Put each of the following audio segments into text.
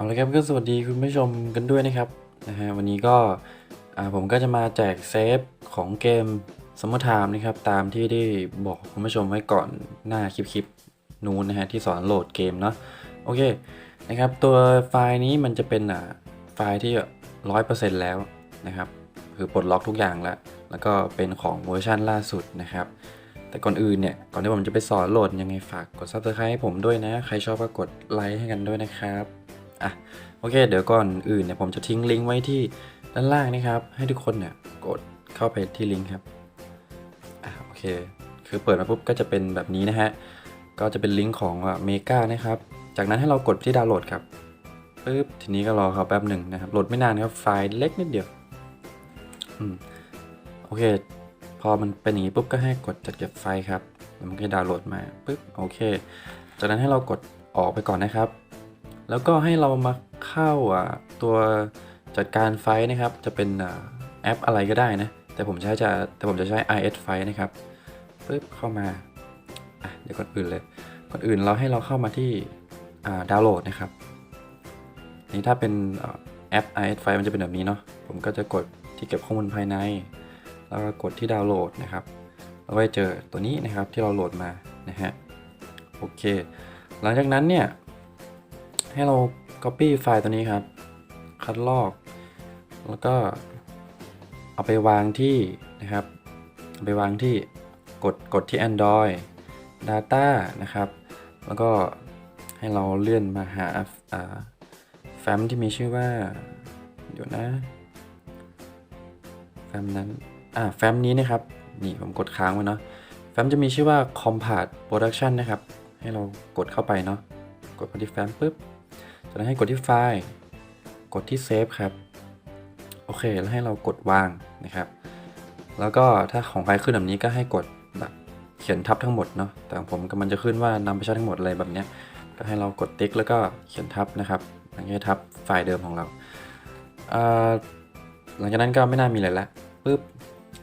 เอาละครับก็สวัสดีคุณผู้ชมกันด้วยนะครับนะฮะวันนี้ก็ผมก็จะมาแจกเซฟของเกม Summer Time นะครับตามที่ได้บอกคุณผู้ชมไว้ก่อนหน้าคลิปๆนู้นนะฮะที่สอนโหลดเกมเนาะโอเคนะครับตัวไฟล์นี้มันจะเป็นอ่าไฟล์ที่ร้อยเปอร์เซ็นต์แล้วนะครับคือปลดล็อกทุกอย่างแล้ว แล้วก็เป็นของเวอร์ชันล่าสุดนะครับแต่ก่อนอื่นเนี่ย ก่อนที่ผมจะไปสอนโหลดยังไงฝากกด subscribe ให้ผมด้วยนะ ใครชอบก็กดไลค์ให้กันด้วยนะครับ อะโอเค เดี๋ยวก่อนอื่นเนี่ยผมจะทิ้งลิงก์ไว้ที่ด้านล่างนะครับ ให้ทุกคนเนี่ยกดเข้าไปที่ลิงก์ครับอะโอเค คือเปิดมาปุ๊บก็จะเป็นแบบนี้นะฮะก็จะเป็นลิงก์ของเมกานะครับ จากนั้นให้เรากดที่ดาวน์โหลดครับปึ๊บทีนี้ก็รอเขาแป๊บหนึ่งนะครับโหลดไม่นานครับไฟล์เล็กนิดเดียวอืมโอเค พอมันเป็นอย่างนี้ปุ๊บก็ให้กดจัดเก็บไฟล์ครับมันก็จะดาวน์โหลดมาปุ๊บโอเค จากนั้นให้เรากดออกไปก่อนนะครับ แล้วก็ให้เรามาเข้าตัวจัดการไฟนะครับ จะเป็นแอปอะไรก็ได้นะ แต่ผมใช้จะแต่ผมจะใช้ IS ไฟนะครับปุ๊บเข้ามาเดี๋ยวก่อนอื่นเลยก่อนอื่นเราให้เราเข้ามาที่ดาวน์โหลดนะครับนี่ถ้าเป็นแอป IS ไฟมันจะเป็นแบบนี้เนาะผมก็จะกดที่เก็บข้อมูลภายใน แล้วก็กดที่ดาวน์โหลดนะครับแล้วก็เจอตัวนี้นะครับที่เราโหลดมานะฮะโอเค หลังจากนั้นเนี่ย ให้เรา Copy ไฟล์ตัวนี้ครับ คัดลอก แล้วก็เอาไปวางที่นะครับเอาไปวางที่กดกดที่ Android Data นะครับ แล้วก็ให้เราเลื่อนมาหาแฟ้มที่มีชื่อว่าเดี๋ยวนะแฟ้มนั้นอ่าแฟ้มนี้นะครับ นี่ผมกดค้างไว้เนาะแฟ้มจะมีชื่อว่า Compact Production นะครับ ให้เรากดเข้าไปเนาะ กดไปที่แฟ้มปุ๊บ จากนั้นให้กดที่ไฟล์กดที่เซฟครับ โอเค แล้วให้เรากดวางนะครับ แล้วก็ถ้าของใครขึ้นแบบนี้ก็ให้กดแบบเขียนทับทั้งหมดเนาะ แต่ของผมก็มันจะขึ้นว่านำไปใช้ทั้งหมดอะไรแบบเนี้ยก็ให้เรากดติ๊กแล้วก็เขียนทับนะครับหลังจากทับไฟล์เดิมของเรา หลังจากนั้นก็ไม่น่ามีอะไรละปุ๊บ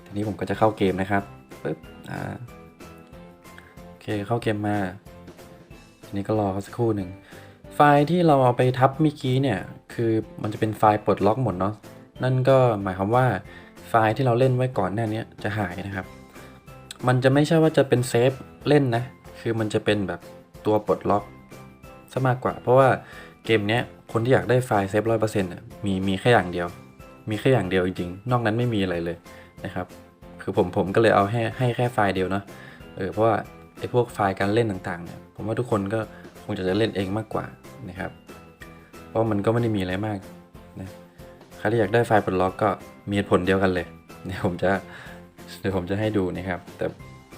ทีนี้ผมก็จะเข้าเกมนะครับปุ๊บ อ่า โอเค เข้าเกมมา ทีนี้ก็รอเขาสักครู่หนึ่ง ไฟล์ที่เราเอาไปทับเมื่อกี้เนี่ยคือมันจะเป็นไฟล์ปลดล็อกหมดเนาะนั่นก็หมายความว่าไฟล์ที่เราเล่นไว้ก่อนหน้านี้จะหายนะครับ มันจะไม่ใช่ว่าจะเป็นเซฟเล่นนะ คือมันจะเป็นแบบตัวปลดล็อกซะมากกว่า เพราะว่าเกมเนี้ยคนที่อยากได้ไฟล์เซฟร้อยเปอร์เซ็นต์มีมีแค่อย่างเดียว มีแค่อย่างเดียวจริงๆ นอกนั้นไม่มีอะไรเลยนะครับ คือผมผมก็เลยเอาให้ให้แค่ไฟล์เดียวเนาะ เออเพราะว่าไอ้พวกไฟล์การเล่นต่างๆเนี่ยผมว่าทุกคนก็คงจะจะเล่นเองมากกว่า นะครับ เพราะมันก็ไม่ได้มีอะไรมากนะใครที่อยากได้ไฟล์ปลดล็อกก็มีเหตุผลเดียวกันเลยเดี๋ยวผมจะเดี๋ยวผมจะให้ดูนะครับ แต่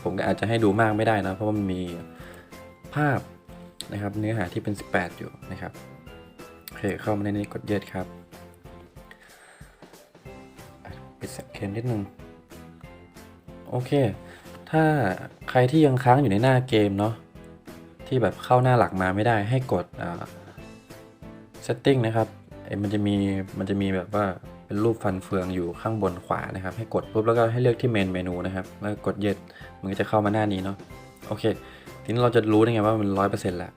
ผมก็อาจจะให้ดูมากไม่ได้นะ เพราะมันมีภาพนะครับ เนื้อหาที่เป็น 18 อยู่นะครับโอเคเข้ามาในนี้กดเย็ดครับปิดเสียงเคนนิดนึงโอเค ถ้าใครที่ยังค้างอยู่ในหน้าเกมเนาะ ที่แบบเข้าหน้าหลักมาไม่ได้ให้กดอ่า setting นะครับมันจะมีมันจะมีแบบว่าเป็นรูปฟันเฟืองอยู่ข้างบนขวานะครับ ให้กดปุ๊บแล้วก็ให้เลือกที่เมนเมนูนะครับ แล้วกดเย็ดมันก็จะเข้ามาหน้านี้เนาะโอเค ทีนี้เราจะรู้ได้ไงว่ามันร้อยเปอร์เซ็นต์แล้ว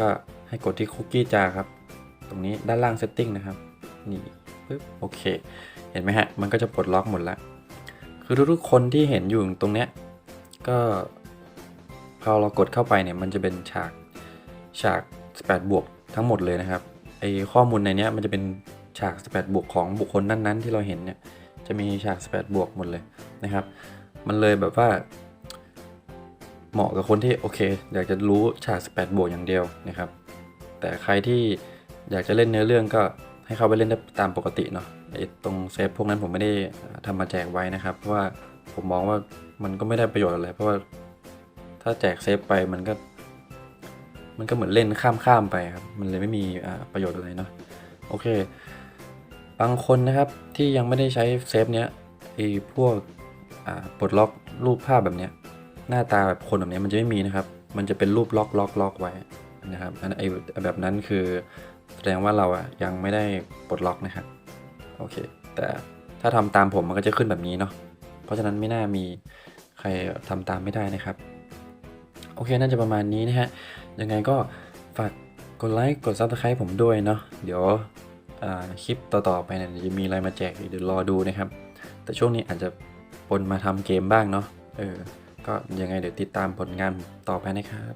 ก็ให้กดที่คุกกี้จาครับ ตรงนี้ด้านล่าง setting นะครับ นี่ปุ๊บโอเค เห็นไหมฮะ มันก็จะปลดล็อกหมดแล้ว คือทุกๆคนที่เห็นอยู่ตรงเนี้ยก็ พอเรากดเข้าไปเนี่ยมันจะเป็นฉากฉาก 18 บวกทั้งหมดเลยนะครับไอข้อมูลในเนี้ยมันจะเป็นฉาก 18 บวกของบุคคลนั้นๆ ที่เราเห็นเนี่ยจะมีฉาก 18 บวกหมดเลยนะครับ มันเลยแบบว่า เหมาะกับคนที่โอเค อยากจะรู้ฉาก 18 บวกอย่างเดียวนะครับ แต่ใครที่อยากจะเล่นเนื้อเรื่องก็ให้เข้าไปเล่นได้ตามปกติเนาะไอ้ตรงเซฟพวกนั้นผมไม่ได้ทำมาแจกไว้นะครับ เพราะว่าผมมองว่ามันก็ไม่ได้ประโยชน์อะไร เพราะว่า ถ้าแจกเซฟไปมันก็ มันก็เหมือนเล่นข้ามข้ามๆไปครับ มันเลยไม่มีประโยชน์อะไรเนาะโอเค บางคนนะครับที่ยังไม่ได้ใช้เซฟเนี้ยไอ้พวกปลดล็อกรูปภาพแบบเนี้ยหน้าตาแบบคนแบบเนี้ยมันจะไม่มีนะครับ มันจะเป็นรูปล็อกล็อกล็อกไว้นะครับอันไอ้แบบนั้นคือแสดงว่าเราอะยังไม่ได้ปลดล็อกนะครับโอเค แต่ถ้าทำตามผมมันก็จะขึ้นแบบนี้เนาะเพราะฉะนั้นไม่น่ามีใครทำตามไม่ได้นะครับ อเคน่าจะประมาณนี้นะฮะ ยังไงก็ฝากกดไลค์ กด Subscribe ผมด้วยเนาะ เดี๋ยวคลิปต่อๆไปเนี่ยจะมีอะไรมาแจกอีกเดี๋ยวรอดูนะครับ แต่ช่วงนี้อาจจะปนมาทำเกมบ้างเนาะ เออ ก็ยังไงเดี๋ยวติดตามผลงานต่อไปนะครับ